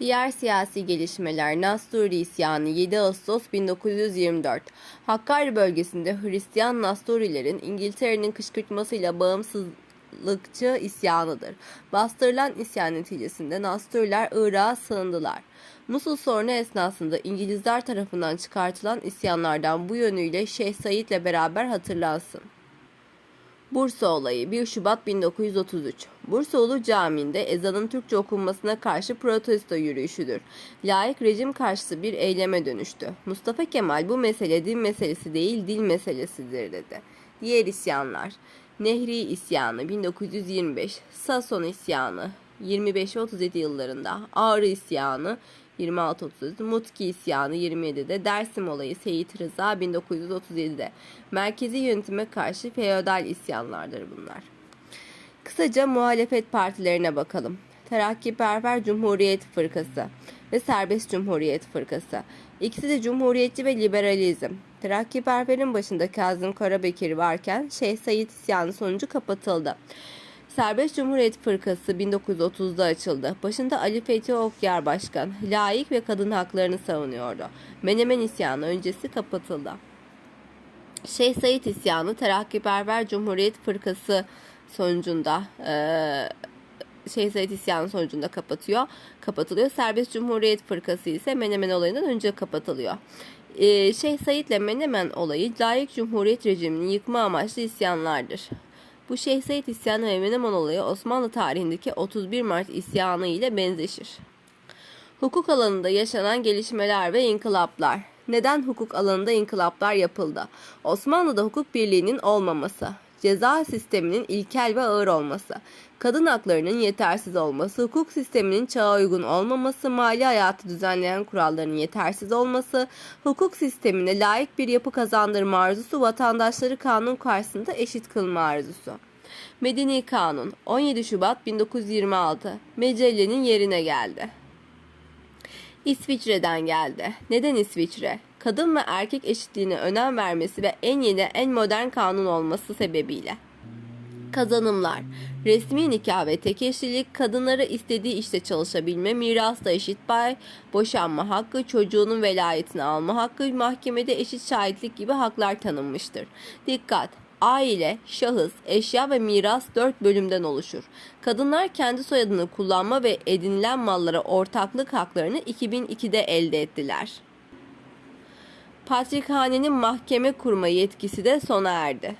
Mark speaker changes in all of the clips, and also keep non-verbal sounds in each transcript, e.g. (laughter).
Speaker 1: Diğer siyasi gelişmeler Nasturi isyanı 7 Ağustos 1924 Hakkari bölgesinde Hristiyan Nasturilerin İngiltere'nin kışkırtmasıyla bağımsızlıkçı isyanıdır. Bastırılan isyan neticesinde Nasturiler Irak'a sığındılar. Musul sorunu esnasında İngilizler tarafından çıkartılan isyanlardan bu yönüyle Şeyh Said'le beraber hatırlansın. Bursa olayı 1 Şubat 1933. Bursa Ulu Camii'nde ezanın Türkçe okunmasına karşı protesto yürüyüşüdür. Laik rejim karşıtı bir eyleme dönüştü. Mustafa Kemal bu mesele din meselesi değil dil meselesidir dedi. Diğer isyanlar Nehri isyanı 1925, Sason isyanı 25-37 yıllarında, Ağrı isyanı 26-30, Mutki isyanı 27'de, Dersim olayı Seyit Rıza 1937'de. Merkezi yönetime karşı feodal isyanlardır bunlar. Kısaca muhalefet partilerine bakalım. Terakkiperver Cumhuriyet Fırkası ve Serbest Cumhuriyet Fırkası. İkisi de cumhuriyetçi ve liberalizm. Terakkiperver'in başında Kazım Karabekir varken Şeyh Said isyanı sonucu kapatıldı. Serbest Cumhuriyet Fırkası 1930'da açıldı. Başında Ali Fethi Okyar Başkan, laik ve kadın haklarını savunuyordu. Menemen isyanı öncesi kapatıldı. Şeyh Said isyanı Terakkiperver Cumhuriyet Fırkası sonucunda eee Şeyh Said isyanı sonucunda kapatıyor. Kapatılıyor. Serbest Cumhuriyet Fırkası ise Menemen olayından önce kapatılıyor. Ee, Şeyh Said ile Menemen olayı layık cumhuriyet rejimini yıkma amaçlı isyanlardır. Bu Şeyh Said isyanı ve Menemen olayı Osmanlı tarihindeki 31 Mart isyanı ile benzeşir. Hukuk alanında yaşanan gelişmeler ve inkılaplar. Neden hukuk alanında inkılaplar yapıldı? Osmanlı'da hukuk birliğinin olmaması, ceza sisteminin ilkel ve ağır olması, kadın haklarının yetersiz olması, hukuk sisteminin çağa uygun olmaması, mali hayatı düzenleyen kuralların yetersiz olması, hukuk sistemine layık bir yapı kazandırma arzusu, vatandaşları kanun karşısında eşit kılma arzusu. Medeni Kanun 17 Şubat 1926 Mecellenin yerine geldi. İsviçre'den geldi. Neden İsviçre? Kadın ve erkek eşitliğine önem vermesi ve en yeni en modern kanun olması sebebiyle. Kazanımlar Resmi nikah ve tek eşlilik, kadınlara istediği işte çalışabilme, mirasta eşit pay, boşanma hakkı, çocuğunun velayetini alma hakkı, mahkemede eşit şahitlik gibi haklar tanınmıştır. Dikkat! Aile, şahıs, eşya ve miras dört bölümden oluşur. Kadınlar kendi soyadını kullanma ve edinilen mallara ortaklık haklarını 2002'de elde ettiler. Patrikhanenin mahkeme kurma yetkisi de sona erdi.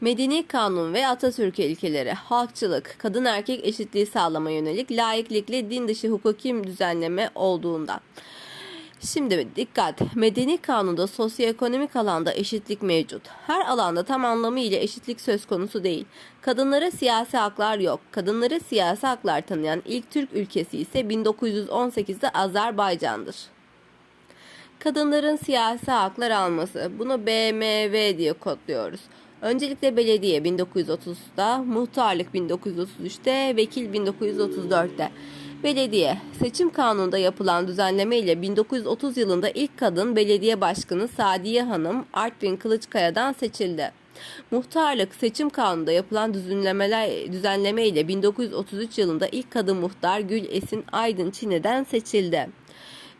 Speaker 1: Medeni kanun ve Atatürk ilkeleri, halkçılık, kadın erkek eşitliği sağlama yönelik laiklikle din dışı hukuki düzenleme olduğundan. Şimdi dikkat, medeni kanunda sosyoekonomik alanda eşitlik mevcut. Her alanda tam anlamıyla eşitlik söz konusu değil. Kadınlara siyasi haklar yok. Kadınlara siyasi haklar tanıyan ilk Türk ülkesi ise 1918'de Azerbaycan'dır. Kadınların siyasi haklar alması, bunu BMW diye kodluyoruz. Öncelikle belediye 1930'da, muhtarlık 1933'te, vekil 1934'te. Belediye, seçim kanununda yapılan düzenleme ile 1930 yılında ilk kadın belediye başkanı Sadiye Hanım Artvin Kılıçkaya'dan seçildi. Muhtarlık seçim kanununda yapılan düzenlemeler düzenleme ile 1933 yılında ilk kadın muhtar Gül Esin Aydın Çine'den seçildi.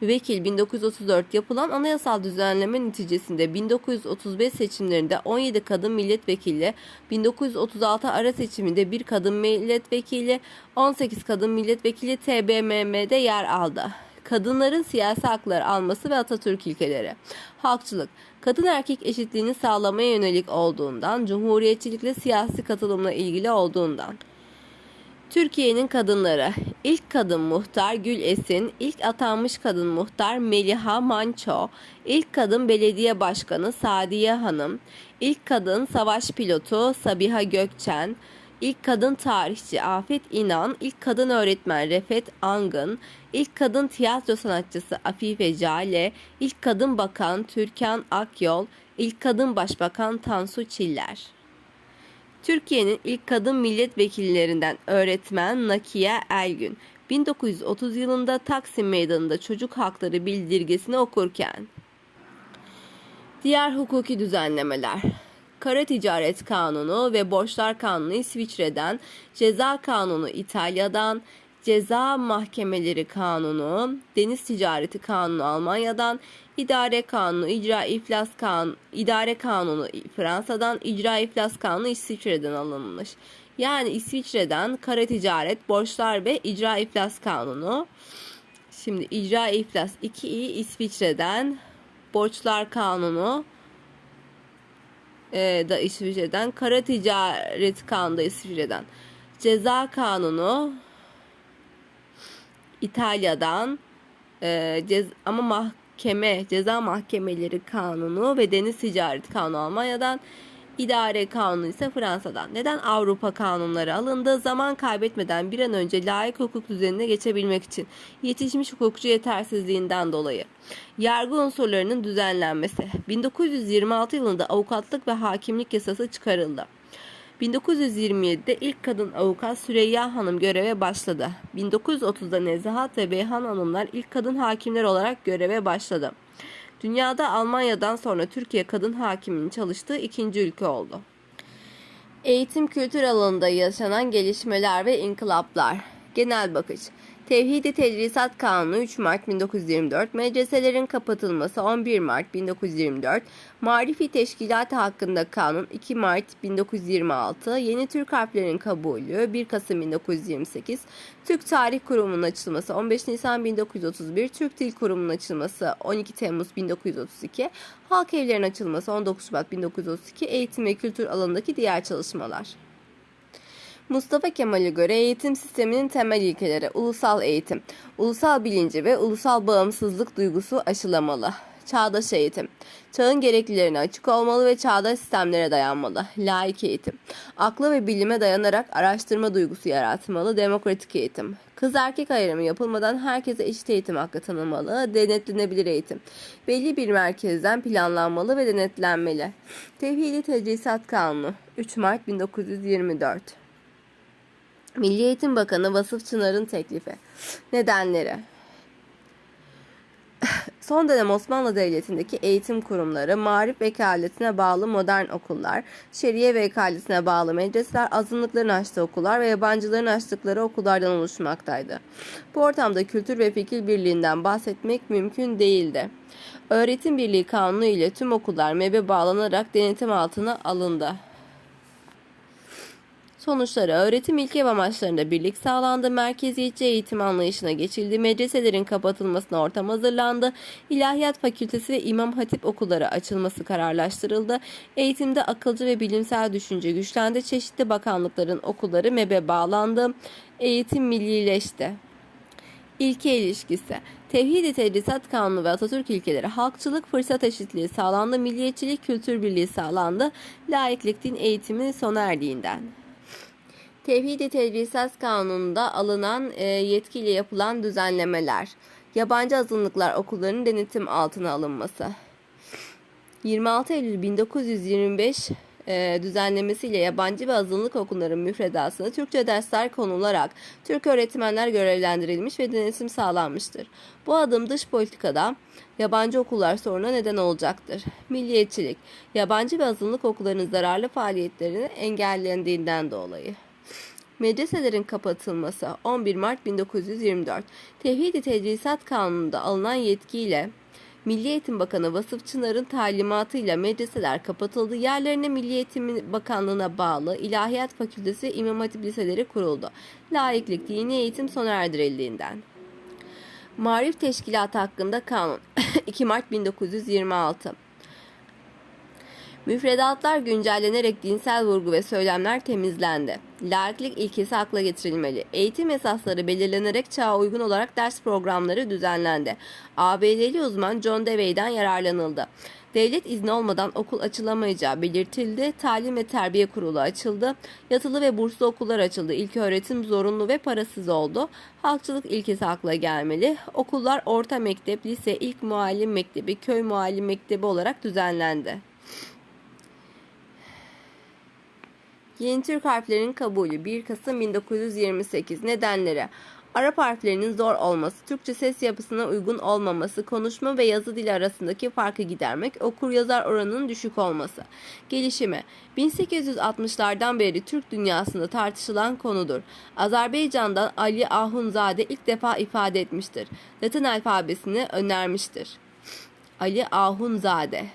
Speaker 1: Vekil 1934 yapılan anayasal düzenleme neticesinde 1935 seçimlerinde 17 kadın milletvekili, 1936 ara seçiminde bir kadın milletvekili, 18 kadın milletvekili TBMM'de yer aldı. Kadınların siyasi hakları alması ve Atatürk ilkeleri. Halkçılık, kadın erkek eşitliğini sağlamaya yönelik olduğundan, cumhuriyetçilikle siyasi katılımla ilgili olduğundan. Türkiye'nin kadınları. İlk kadın muhtar Gül Esin, ilk atanmış kadın muhtar Meliha Manço, ilk kadın belediye başkanı Sadiye Hanım, ilk kadın savaş pilotu Sabiha Gökçen, ilk kadın tarihçi Afet İnan, ilk kadın öğretmen Refet Angın, ilk kadın tiyatro sanatçısı Afife Cale, ilk kadın bakan Türkan Akyol, ilk kadın başbakan Tansu Çiller. Türkiye'nin ilk kadın milletvekillerinden öğretmen Nakiye Elgün 1930 yılında Taksim Meydanı'nda çocuk hakları bildirgesini okurken Diğer hukuki düzenlemeler Kara Ticaret Kanunu ve Borçlar Kanunu İsviçre'den, Ceza Kanunu İtalya'dan, Ceza Mahkemeleri Kanunu, Deniz Ticareti Kanunu Almanya'dan, İdare Kanunu, İcra İflas Kanunu, İdare Kanunu Fransa'dan, İcra İflas Kanunu İsviçre'den alınmış. Yani İsviçre'den kara ticaret, borçlar ve icra iflas kanunu. Şimdi icra iflas 2'yi İsviçre'den, borçlar kanunu e, da İsviçre'den, kara ticaret kanunu da İsviçre'den, ceza kanunu İtalya'dan, e, cez, ama mahkeme, ceza mahkemeleri kanunu ve deniz ticaret kanunu Almanya'dan, İdare kanunu ise Fransa'dan. Neden Avrupa kanunları alındı? Zaman kaybetmeden bir an önce layık hukuk düzenine geçebilmek için. Yetişmiş hukukçu yetersizliğinden dolayı. Yargı unsurlarının düzenlenmesi. 1926 yılında avukatlık ve hakimlik yasası çıkarıldı. 1927'de ilk kadın avukat Süreyya Hanım göreve başladı. 1930'da Nezahat ve Beyhan Hanımlar ilk kadın hakimler olarak göreve başladı. Dünyada Almanya'dan sonra Türkiye kadın hakiminin çalıştığı ikinci ülke oldu. Eğitim kültür alanında yaşanan gelişmeler ve inkılaplar. Genel bakış. Tevhidi Tedrisat Kanunu 3 Mart 1924, medreselerin kapatılması 11 Mart 1924, Marifi Teşkilatı hakkında kanun 2 Mart 1926, Yeni Türk harflerin kabulü 1 Kasım 1928, Türk Tarih Kurumu'nun açılması 15 Nisan 1931, Türk Dil Kurumu'nun açılması 12 Temmuz 1932, Halk Evlerinin açılması 19 Şubat 1932, eğitim ve kültür alanındaki diğer çalışmalar. Mustafa Kemal'e göre eğitim sisteminin temel ilkeleri ulusal eğitim, ulusal bilinci ve ulusal bağımsızlık duygusu aşılamalı. Çağdaş eğitim. Çağın gereklilerine açık olmalı ve çağdaş sistemlere dayanmalı. Laik eğitim. Akla ve bilime dayanarak araştırma duygusu yaratmalı. Demokratik eğitim. Kız erkek ayrımı yapılmadan herkese eşit eğitim hakkı tanınmalı. Denetlenebilir eğitim. Belli bir merkezden planlanmalı ve denetlenmeli. Tevhidi Tedrisat Kanunu 3 Mart 1924 Milli Eğitim Bakanı Vasıf Çınar'ın teklifi. Nedenleri Son dönem Osmanlı Devleti'ndeki eğitim kurumları, marif vekaletine bağlı modern okullar, şeriye vekaletine bağlı medreseler, azınlıkların açtığı okullar ve yabancıların açtıkları okullardan oluşmaktaydı. Bu ortamda kültür ve fikir birliğinden bahsetmek mümkün değildi. Öğretim Birliği Kanunu ile tüm okullar MEB'e bağlanarak denetim altına alındı. Sonuçları öğretim ilke ve amaçlarında birlik sağlandı, merkeziyetçi eğitim anlayışına geçildi, medreselerin kapatılmasına ortam hazırlandı, ilahiyat fakültesi ve imam hatip okulları açılması kararlaştırıldı, eğitimde akılcı ve bilimsel düşünce güçlendi, çeşitli bakanlıkların okulları MEB'e bağlandı, eğitim millileşti. İlke ilişkisi. Tevhid-i Tedrisat Kanunu ve Atatürk ilkeleri, halkçılık, fırsat eşitliği sağlandı, milliyetçilik, kültür birliği sağlandı, laiklik din eğitimi sona erdiğinden. Tevhid-i Tedrisat Kanunu'nda alınan e, yetkiyle yapılan düzenlemeler. Yabancı azınlıklar okullarının denetim altına alınması. 26 Eylül 1925 e, düzenlemesiyle yabancı ve azınlık okulların müfredasına Türkçe dersler konularak Türk öğretmenler görevlendirilmiş ve denetim sağlanmıştır. Bu adım dış politikada yabancı okullar soruna neden olacaktır. Milliyetçilik, yabancı ve azınlık okullarının zararlı faaliyetlerini engellendiğinden dolayı. Medreselerin kapatılması 11 Mart 1924 Tevhid-i Tedrisat Kanunu'nda alınan yetkiyle Milli Eğitim Bakanı Vasıf Çınar'ın talimatıyla medreseler kapatıldı. Yerlerine Milli Eğitim Bakanlığı'na bağlı İlahiyat Fakültesi İmam Hatip liseleri kuruldu. Laiklik, dini eğitim sona erdirildiğinden. Marif Teşkilatı hakkında kanun (laughs) 2 Mart 1926 Müfredatlar güncellenerek dinsel vurgu ve söylemler temizlendi. Laiklik ilkesi akla getirilmeli. Eğitim esasları belirlenerek çağa uygun olarak ders programları düzenlendi. ABD'li uzman John Dewey'den yararlanıldı. Devlet izni olmadan okul açılamayacağı belirtildi. Talim ve Terbiye Kurulu açıldı. Yatılı ve burslu okullar açıldı. İlk öğretim zorunlu ve parasız oldu. Halkçılık ilkesi akla gelmeli. Okullar orta mektep, lise, ilk muallim mektebi, köy muallim mektebi olarak düzenlendi. Yeni Türk harflerinin kabulü 1 Kasım 1928 nedenleri Arap harflerinin zor olması, Türkçe ses yapısına uygun olmaması, konuşma ve yazı dili arasındaki farkı gidermek, okur yazar oranının düşük olması. Gelişimi 1860'lardan beri Türk dünyasında tartışılan konudur. Azerbaycan'dan Ali Ahunzade ilk defa ifade etmiştir. Latin alfabesini önermiştir. Ali Ahunzade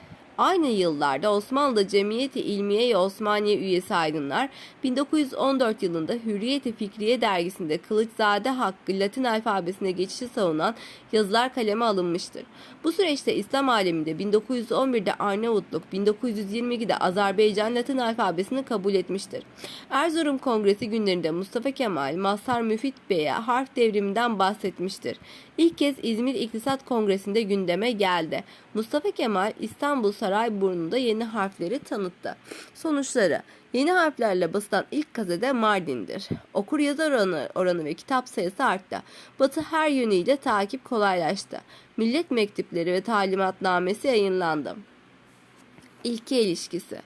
Speaker 1: Aynı yıllarda Osmanlı Cemiyeti İlmiye-i Osmaniye üyesi aydınlar 1914 yılında Hürriyeti Fikriye dergisinde Kılıçzade Hakkı Latin alfabesine geçişi savunan yazılar kaleme alınmıştır. Bu süreçte İslam aleminde 1911'de Arnavutluk, 1922'de Azerbaycan Latin alfabesini kabul etmiştir. Erzurum Kongresi günlerinde Mustafa Kemal, Mazhar Müfit Bey'e harf devriminden bahsetmiştir. İlk kez İzmir İktisat Kongresi'nde gündeme geldi. Mustafa Kemal İstanbul Sarayburnu'nda yeni harfleri tanıttı. Sonuçları Yeni harflerle basılan ilk gazete Mardin'dir. Okur yazar oranı, oranı ve kitap sayısı arttı. Batı her yönüyle takip kolaylaştı. Millet mektupları ve talimatnamesi yayınlandı. İlke ilişkisi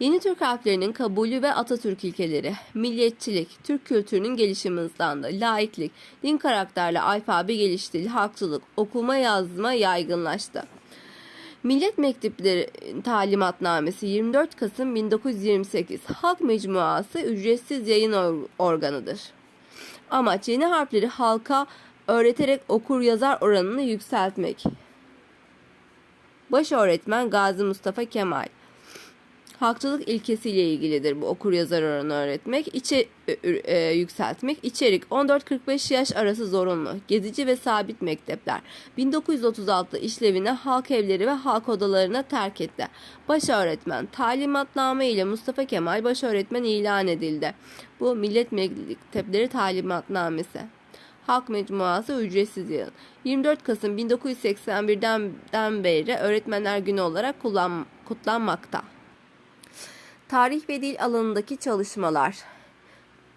Speaker 1: Yeni Türk harflerinin kabulü ve Atatürk ilkeleri, milliyetçilik, Türk kültürünün gelişimi hızlandı, laiklik, din karakterli alfabe gelişti, halkçılık, okuma yazma yaygınlaştı. Millet Mektupları Talimatnamesi 24 Kasım 1928 Halk Mecmuası ücretsiz yayın or- organıdır. Amaç yeni harfleri halka öğreterek okur yazar oranını yükseltmek. Baş öğretmen Gazi Mustafa Kemal Halkçılık ilkesiyle ilgilidir bu okur yazar oranı öğretmek, içe, e, yükseltmek. İçerik 14-45 yaş arası zorunlu. Gezici ve sabit mektepler. 1936 işlevini halk evleri ve halk odalarına terk etti. Baş öğretmen talimatname ile Mustafa Kemal baş öğretmen ilan edildi. Bu Millet Mektepleri Talimatnamesi. Halk Mecmuası ücretsiz yayın. 24 Kasım 1981'den beri Öğretmenler Günü olarak kullan, kutlanmakta. Tarih ve dil alanındaki çalışmalar.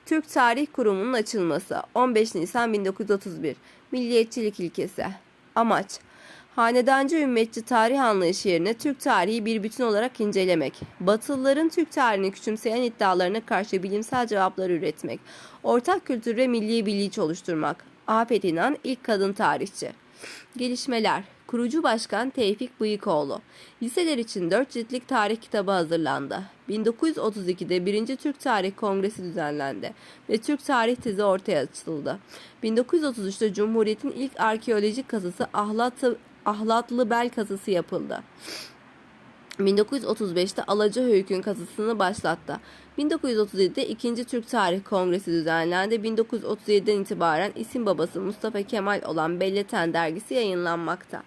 Speaker 1: Türk Tarih Kurumu'nun açılması 15 Nisan 1931 Milliyetçilik ilkesi Amaç Hanedancı ümmetçi tarih anlayışı yerine Türk tarihi bir bütün olarak incelemek, Batılıların Türk tarihini küçümseyen iddialarına karşı bilimsel cevaplar üretmek, ortak kültür ve milli bilinç oluşturmak. Afet İnan ilk kadın tarihçi. Gelişmeler Kurucu Başkan Tevfik Bıyıkoğlu. Liseler için 4 ciltlik tarih kitabı hazırlandı. 1932'de 1. Türk Tarih Kongresi düzenlendi ve Türk Tarih tezi ortaya açıldı. 1933'te Cumhuriyet'in ilk arkeolojik kazısı Ahlat Ahlatlı Bel kazısı yapıldı. 1935'te Alacahöyük'ün kazısını başlattı. 1937'de 2. Türk Tarih Kongresi düzenlendi. 1937'den itibaren isim babası Mustafa Kemal olan Belleten dergisi yayınlanmakta.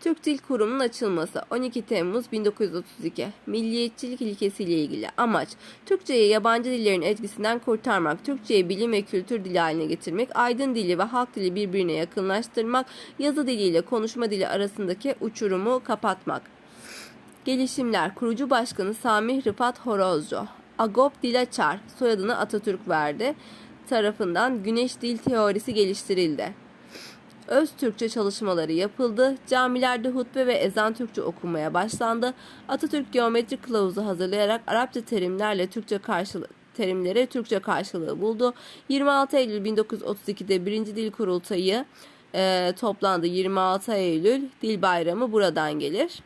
Speaker 1: Türk Dil Kurumu'nun açılması 12 Temmuz 1932 Milliyetçilik ilkesiyle ilgili amaç Türkçeyi yabancı dillerin etkisinden kurtarmak, Türkçeyi bilim ve kültür dili haline getirmek, aydın dili ve halk dili birbirine yakınlaştırmak, yazı diliyle konuşma dili arasındaki uçurumu kapatmak. Gelişimler Kurucu Başkanı Sami Rıfat Horozcu Agop Dilaçar soyadını Atatürk verdi tarafından Güneş Dil Teorisi geliştirildi. Öz Türkçe çalışmaları yapıldı. Camilerde hutbe ve ezan Türkçe okunmaya başlandı. Atatürk geometri kılavuzu hazırlayarak Arapça terimlerle Türkçe karşılığı terimlere Türkçe karşılığı buldu. 26 Eylül 1932'de 1. Dil Kurultayı e, toplandı. 26 Eylül Dil Bayramı buradan gelir.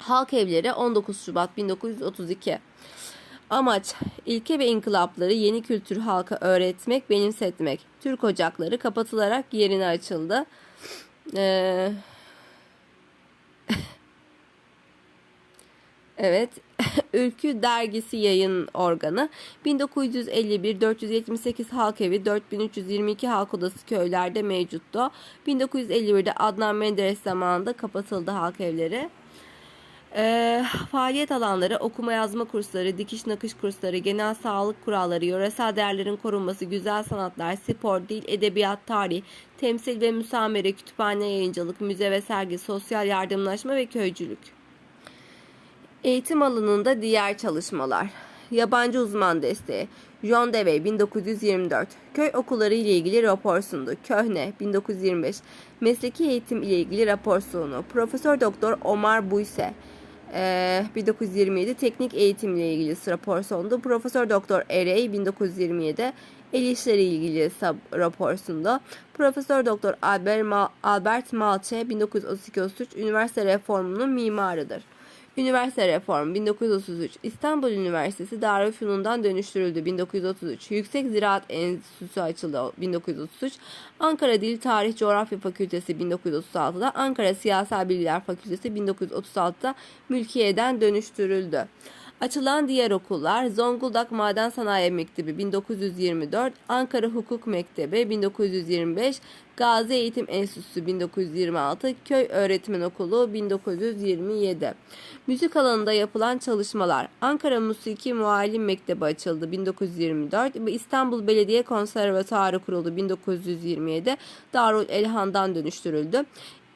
Speaker 1: Halk Evleri 19 Şubat 1932 Amaç, ilke ve inkılapları yeni kültür halka öğretmek, benimsetmek. Türk ocakları kapatılarak yerine açıldı. Ee... (laughs) evet, (laughs) Ülkü Dergisi yayın organı 1951 478 halk evi 4322 halk odası köylerde mevcuttu. 1951'de Adnan Menderes zamanında kapatıldı halk evleri. E, faaliyet alanları okuma yazma kursları, dikiş nakış kursları, genel sağlık kuralları, yöresel değerlerin korunması, güzel sanatlar, spor, dil, edebiyat, tarih, temsil ve müsamere, kütüphane yayıncılık, müze ve sergi, sosyal yardımlaşma ve köycülük. Eğitim alanında diğer çalışmalar. Yabancı uzman desteği. John Dewey 1924. Köy okulları ile ilgili rapor sundu. Köhne 1925. Mesleki eğitim ile ilgili rapor sundu. Profesör Doktor Omar Buyse 1927 teknik eğitimle ilgili rapor sundu. Profesör Doktor Erey 1927 El işleri ilgili rapor sundu. Profesör Doktor Albert, Albert Malche 1932-33 üniversite reformunun mimarıdır. Üniversite reformu 1933 İstanbul Üniversitesi Darülfünun'dan dönüştürüldü 1933 Yüksek Ziraat Enstitüsü açıldı 1933 Ankara Dil Tarih Coğrafya Fakültesi 1936'da Ankara Siyasal Bilgiler Fakültesi 1936'da mülkiyeden dönüştürüldü. Açılan diğer okullar Zonguldak Maden Sanayi Mektebi 1924, Ankara Hukuk Mektebi 1925, Gazi Eğitim Enstitüsü 1926, Köy Öğretmen Okulu 1927. Müzik alanında yapılan çalışmalar Ankara Musiki Muallim Mektebi açıldı 1924 ve İstanbul Belediye Konservatuarı kuruldu 1927. Darül Elhan'dan dönüştürüldü.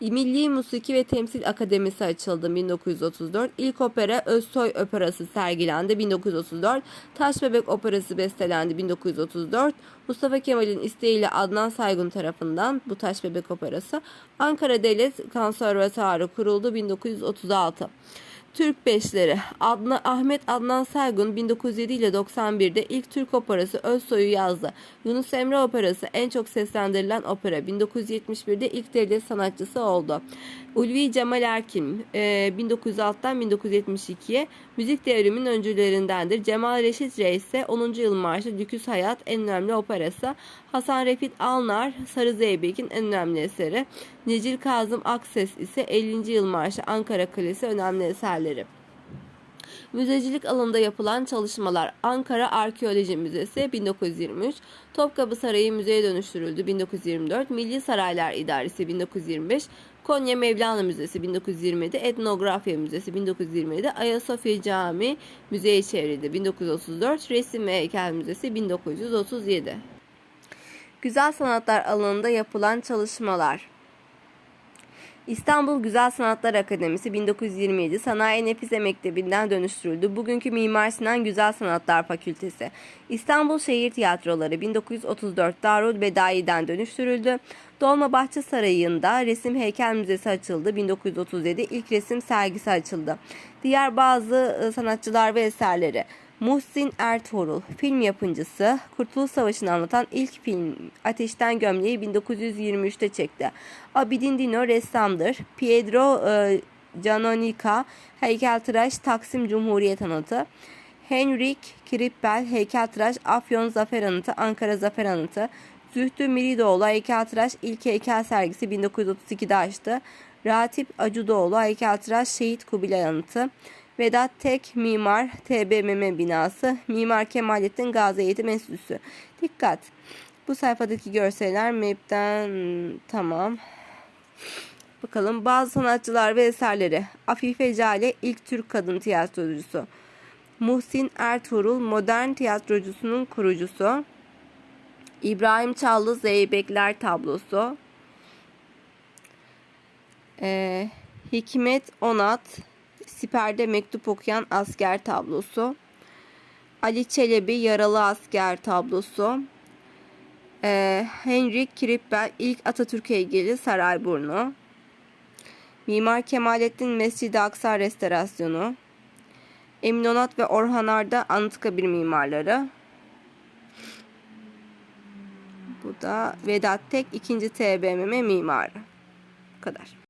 Speaker 1: Milli Musiki ve Temsil Akademisi açıldı 1934. İlk opera Özsoy Operası sergilendi 1934. Taş Bebek Operası bestelendi 1934. Mustafa Kemal'in isteğiyle Adnan Saygun tarafından bu Taş Bebek Operası Ankara Devlet Konservatuarı kuruldu 1936. Türk Beşleri Adna, Ahmet Adnan Saygun 1907 ile 91'de ilk Türk operası Özsoy'u yazdı. Yunus Emre Operası en çok seslendirilen opera 1971'de ilk devlet sanatçısı oldu. Ulvi Cemal Erkin e, 1906'dan 1972'ye müzik devriminin öncülerindendir. Cemal Reşit Reis ise 10. yıl marşı Düküs Hayat en önemli operası. Hasan Refit Alnar Sarı Zeybek'in en önemli eseri. Necil Kazım Akses ise 50. yıl marşı Ankara Kalesi önemli eserleri. Müzecilik alanında yapılan çalışmalar Ankara Arkeoloji Müzesi 1923, Topkapı Sarayı müzeye dönüştürüldü 1924, Milli Saraylar İdaresi 1925, Konya Mevlana Müzesi 1927, Etnografya Müzesi 1927, Ayasofya Camii müzeye çevrildi 1934, Resim ve Heykel Müzesi 1937. Güzel sanatlar alanında yapılan çalışmalar İstanbul Güzel Sanatlar Akademisi 1927 Sanayi Nefize Mektebi'nden dönüştürüldü. Bugünkü Mimar Sinan Güzel Sanatlar Fakültesi. İstanbul Şehir Tiyatroları 1934 Darül Bedai'den dönüştürüldü. Dolmabahçe Sarayı'nda Resim Heykel Müzesi açıldı. 1937 ilk resim sergisi açıldı. Diğer bazı sanatçılar ve eserleri Muhsin Ertuğrul, film yapımcısı, Kurtuluş Savaşı'nı anlatan ilk film Ateşten Gömleği 1923'te çekti. Abidin Dino ressamdır. Pietro e, Canonica, heykeltıraş Taksim Cumhuriyet Anıtı. Henrik Krippel, heykeltıraş Afyon Zafer Anıtı, Ankara Zafer Anıtı. Zühtü Miridoğlu, heykeltıraş ilk heykel sergisi 1932'de açtı. Ratip Acudoğlu, heykeltıraş Şehit Kubilay Anıtı. Vedat Tek Mimar TBMM binası Mimar Kemalettin Gazi Eğitim Enstitüsü. Dikkat. Bu sayfadaki görseller map'ten tamam. Bakalım bazı sanatçılar ve eserleri. Afife Cale ilk Türk kadın tiyatrocusu. Muhsin Ertuğrul modern tiyatrocusunun kurucusu. İbrahim Çallı Zeybekler tablosu. Ee, Hikmet Onat Siper'de mektup okuyan asker tablosu. Ali Çelebi yaralı asker tablosu. Ee, Henrik Krippel ilk Atatürk heykeli Sarayburnu. Mimar Kemalettin Mescid-i Aksa restorasyonu. Emin Onat ve Orhan Arda Anıtkabir mimarları. Bu da Vedat Tek 2. TBMM mimarı. Bu kadar.